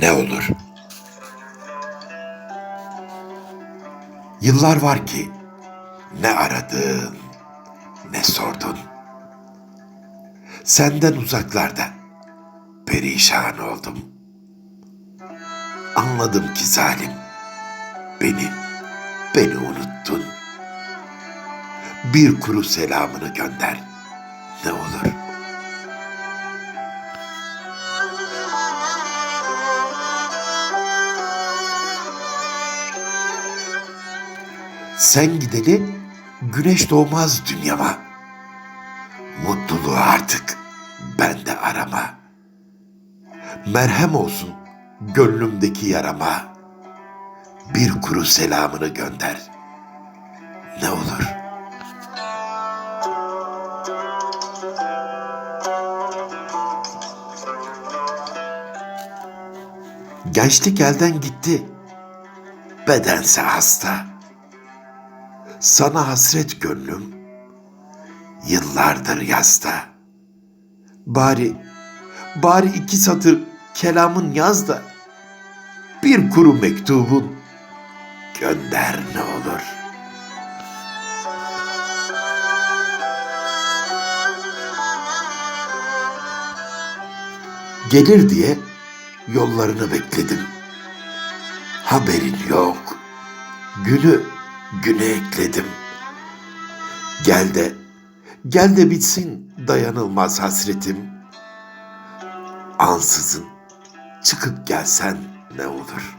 ne olur? Yıllar var ki ne aradın, ne sordun. Senden uzaklarda perişan oldum. Anladım ki zalim, beni, beni unuttun. Bir kuru selamını gönder, ne olur. Sen gideli güneş doğmaz dünyama. Mutluluğu artık bende arama. Merhem olsun gönlümdeki yarama. Bir kuru selamını gönder. Ne olur. Gençlik elden gitti. Bedense hasta. Sana hasret gönlüm yıllardır yasta. Bari, bari iki satır kelamın yaz da bir kuru mektubun gönder ne olur. Gelir diye yollarını bekledim. Haberin yok. Günü güne ekledim. Gel de, gel de bitsin dayanılmaz hasretim. Ansızın çıkıp gelsen ne olur.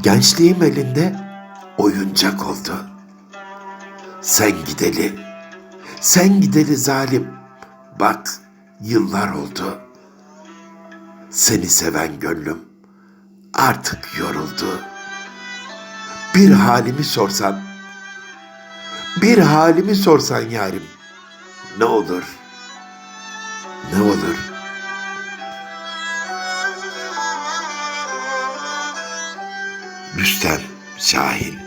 Gençliğim elinde oyuncak oldu. Sen gideli, sen gideli zalim. Bak yıllar oldu. Seni seven gönlüm artık yoruldu. Bir halimi sorsan, bir halimi sorsan yarim, ne olur, ne olur. Rüstem Şahin